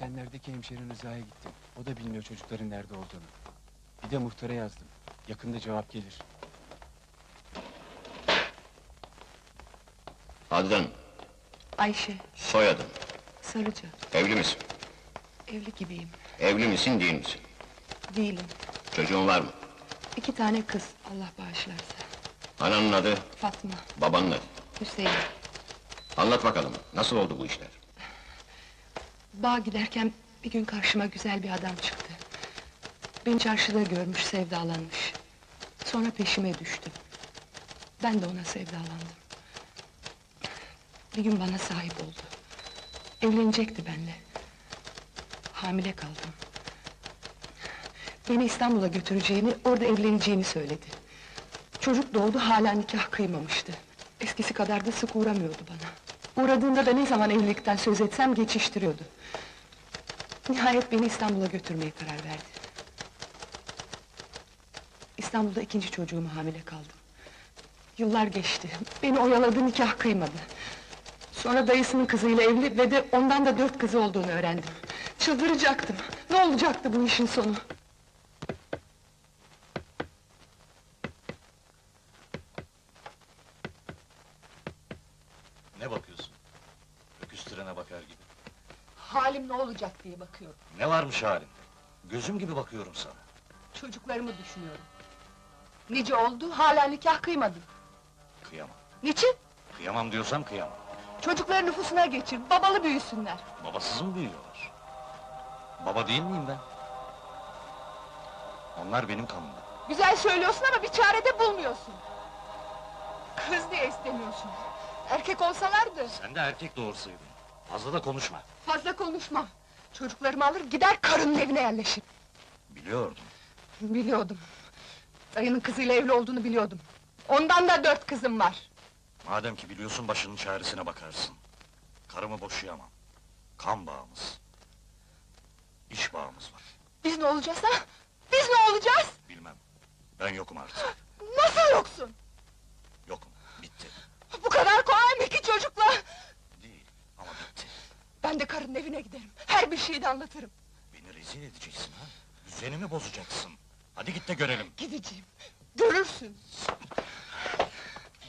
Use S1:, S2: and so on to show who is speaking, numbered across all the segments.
S1: Esenler'deki hemşerin Rıza'ya gittim. O da bilmiyor çocukların nerede olduğunu. Bir de muhtara yazdım. Yakında cevap gelir.
S2: Adın,
S3: Ayşe,
S2: soyadın,
S3: Sarıcı.
S2: evli misin?
S3: Evli gibiyim.
S2: Evli misin, değil misin?
S3: Değilim.
S2: Çocuğun var mı?
S3: İki tane kız, Allah bağışlarsa.
S2: Ananın adı,
S3: Fatma,
S2: babanın adı.
S3: Hüseyin.
S2: Anlat bakalım, nasıl oldu bu işler?
S3: Bağ giderken bir gün karşıma güzel bir adam çıktı. Beni çarşıda görmüş, sevdalanmış. Sonra peşime düştü. Ben de ona sevdalandım. Bir gün bana sahip oldu. Evlenecekti benimle. Hamile kaldım. Beni İstanbul'a götüreceğini, orada evleneceğini söyledi. Çocuk doğdu, hala nikah kıymamıştı. Eskisi kadar da sık uğramıyordu bana. Uğradığında da ne zaman evlilikten söz etsem geçiştiriyordu. Nihayet beni İstanbul'a götürmeye karar verdi. İstanbul'da ikinci çocuğumu hamile kaldım. Yıllar geçti, beni oyaladı, nikah kıymadı. Sonra dayısının kızıyla evli ve de ondan da dört kızı olduğunu öğrendim. Çıldıracaktım, ne olacaktı bu işin sonu?
S4: Ne bakıyorsun? Öküz trene bakar gibi.
S3: Halim ne olacak diye bakıyorum.
S4: Ne varmış halinde? Gözüm gibi bakıyorum sana.
S3: Çocuklarımı düşünüyorum. Nice oldu, hala nikah kıymadın.
S4: Kıyamam.
S3: Niçin?
S4: Kıyamam diyorsam kıyamam.
S3: Çocukları nüfusuna geçir, babalı büyüsünler.
S4: Babasız mı büyüyorlar? Baba değil miyim ben? Onlar benim kanımda.
S3: Güzel söylüyorsun ama bir çare de bulmuyorsun. Kız diye istemiyorsun. Erkek olsalardı.
S4: Sen de erkek doğursaydın. Fazla da konuşma.
S3: Fazla konuşmam. Çocuklarımı alır gider karının evine yerleşir.
S4: Biliyordum.
S3: Biliyordum. Dayının kızıyla evli olduğunu biliyordum. Ondan da dört kızım var.
S4: Madem ki biliyorsun başının çaresine bakarsın. Karımı boşayamam. Kan bağımız. İş bağımız var.
S3: Biz ne olacağız ha? Biz ne olacağız?
S4: Bilmem. Ben yokum artık.
S3: Nasıl yoksun?
S4: Yokum. Bitti.
S3: Bu kadar kolay mı ki çocukla? Ben de karının evine giderim. Her bir şeyi de anlatırım.
S4: Beni rezil edeceksin ha. Düzenimi bozacaksın. Hadi git de görelim.
S3: Gideceğim. Görürsün.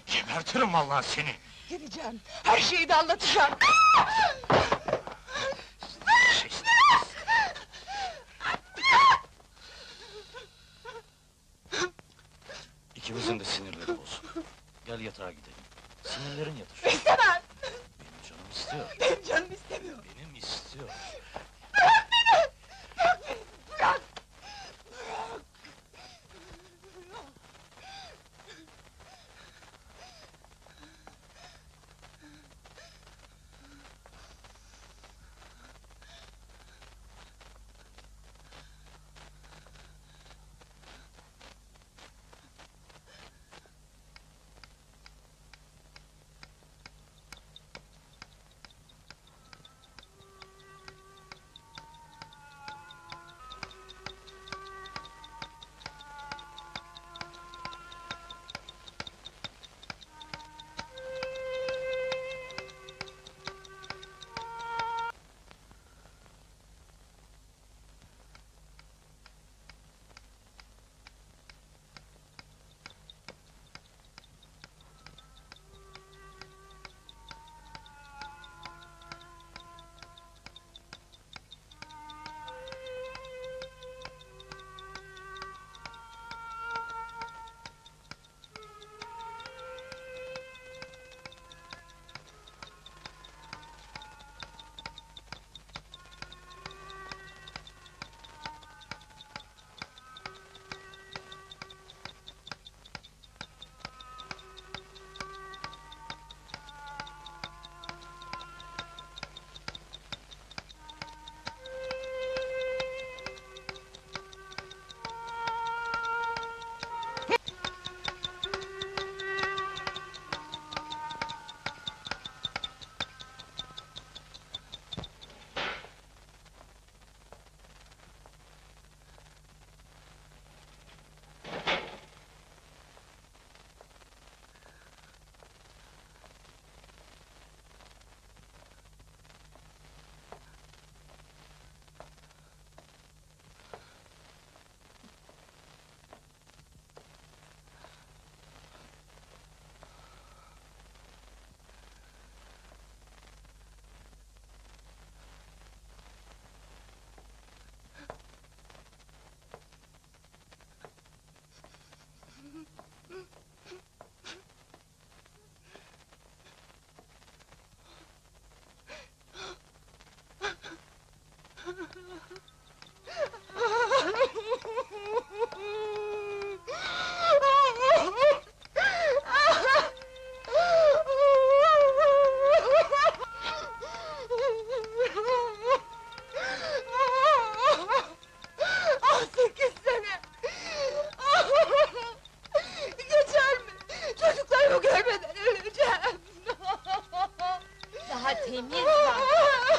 S4: Gebertirim vallahi seni.
S3: Gideceğim. Her şeyi de anlatacağım.
S4: İkimizin de sinirleri bozuk. Gel yatağa gidelim. Sinirlerin yatışıyor.
S3: İstemem.
S4: Benim canım istiyor.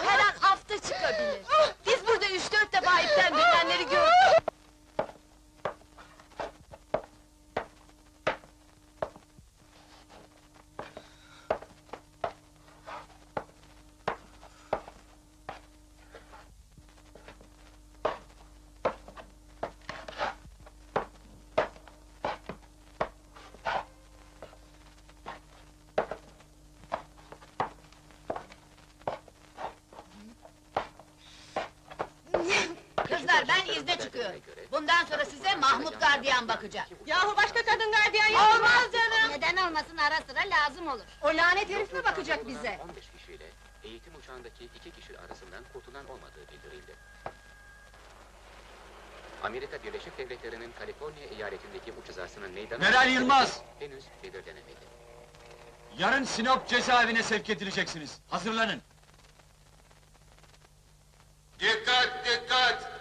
S3: Her an hafta
S4: çıkabilir. Biz
S3: burada üç dört defa ipten dönenleri gördük.
S5: Bundan sonra size Mahmut gardiyan bakacak.
S3: Yahu başka kadın gardiyan yok
S5: Olmaz canım! Neden olmasın ara sıra lazım olur. O lanet herif mi bakacak bize?
S6: 15 kişiyle eğitim uçağındaki iki kişi arasından kurtulan olmadığı bildirildi. Amerika Birleşik Devletleri'nin Kaliforniya eyaletindeki uç hizasının meydana...
S1: Meral Yılmaz!
S6: Henüz belirlenemedi.
S1: Yarın Sinop cezaevine sevk edileceksiniz. Hazırlanın.
S2: Dikkat, dikkat!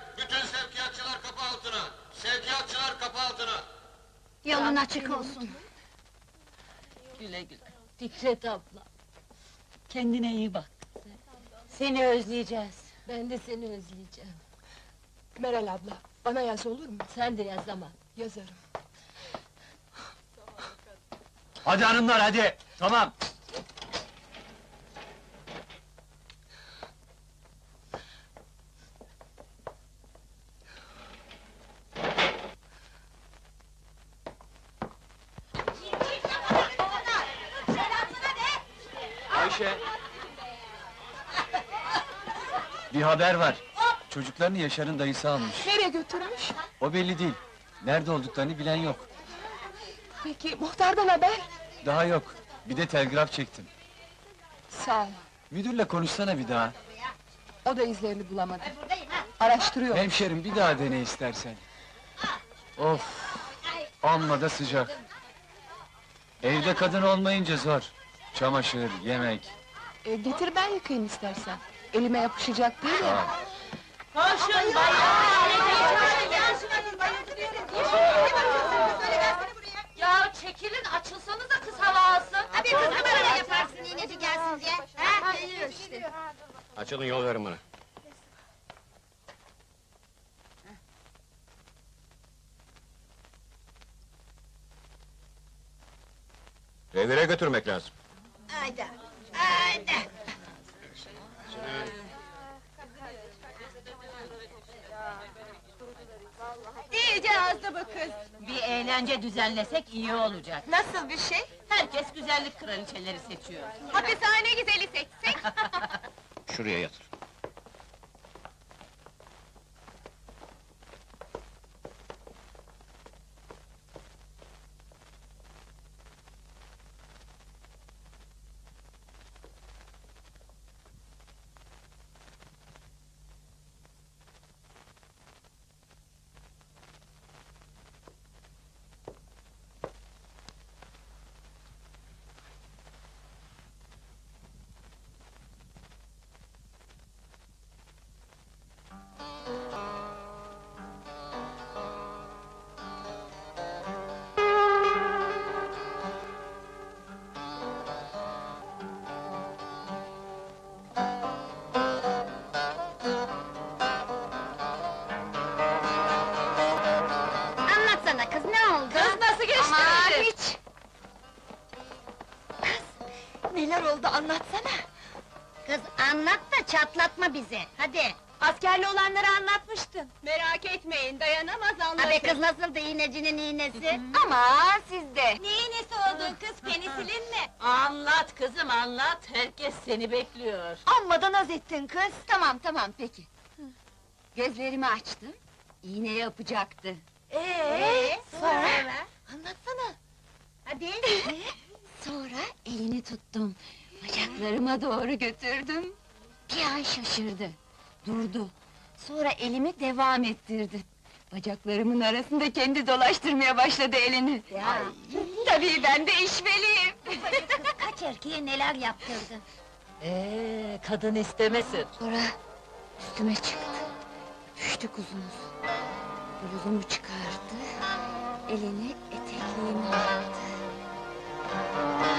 S5: Yolun açık olsun.
S7: Güle güle. Fikret abla. Kendine iyi bak.
S5: Seni özleyeceğiz.
S7: Ben de seni özleyeceğim.
S3: Meral abla, bana yaz olur mu?
S7: Sen de yaz ama.
S3: Yazarım.
S1: Hadi hanımlar hadi. Tamam. Ayşe. Bir haber var. Çocuklarını Yaşar'ın dayısı almış.
S3: Nereye götürmüş?
S1: O belli değil. Nerede olduklarını bilen yok.
S3: Peki, muhtardan haber?
S1: Daha yok. Bir de telgraf çektim.
S3: Sağ ol.
S1: Müdürle konuşsana bir daha.
S3: O da izlerini bulamadı. Araştırıyor.
S1: Hemşerim bir daha dene istersen. Of! Amma da sıcak. Evde kadın olmayınca zor. Çamaşır, yemek.
S3: E, getir ben yıkayayım istersen. Elime yapışacak değil ya.
S7: Koşun Ya çekilin açılsanıza kız hava alsın.
S5: Abi kız numara yaparsın iğneci gelsin diye. Ha? Geliyor işte.
S2: Açılın yol verin bana. Revire götürmek lazım.
S5: Haydi. Haydi.
S7: İyice azdı bu kız. Bir eğlence düzenlesek iyi olacak.
S3: Nasıl bir şey?
S7: Herkes güzellik kraliçeleri seçiyor.
S3: Hapishane güzeli seçsek.
S2: Şuraya yatır.
S3: Neler oldu anlatsana.
S5: Kız anlat da çatlatma bizi. Hadi.
S3: Askerli olanları anlatmıştım. Merak etmeyin, dayanamaz
S5: Abi kız nasıldı iğnecinin iğnesi?
S3: Ama sizde.
S5: Ne iğnesi oldu kız penisilin mi?
S7: Anlat kızım anlat. Herkes seni bekliyor.
S3: Amma da naz ettin kız. Tamam tamam peki. Gözlerimi açtım. İğne yapacaktı.
S5: Ee, sonra?
S3: Anlatsana.
S5: Hadi.
S3: Sonra elini tuttum. Bacaklarıma doğru götürdüm. Bir an şaşırdı. Durdu. Sonra elimi devam ettirdi. Bacaklarımın arasında kendi dolaştırmaya başladı elini.
S5: Ya.
S3: Tabii ben de işveliyim.
S5: Kaç erkeğe neler yaptırdı?
S7: Ee, kadın istemesin.
S3: Sonra üstüme çıktı. Düştü kuzumuz. Bluzumu çıkardı. Elini etekliğime aldı. Thank you.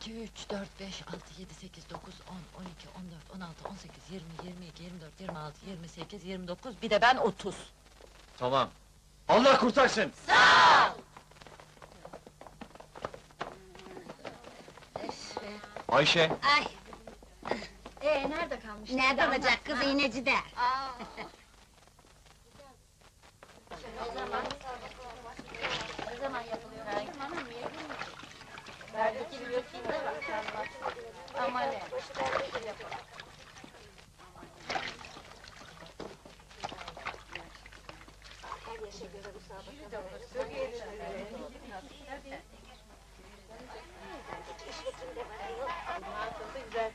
S7: 3, 4, 5, 6, 7, 8, 9, 10, 12, 14, 16, 18, 20, 22, 24, 26, 28, 29, bir de ben 30.
S1: Tamam. Allah kurtarsın! Ayşe,
S5: Ay! Ee, nerede kalmış? Nerede olacak kız Nerede kim yok kimde var. Ama ne? Güzel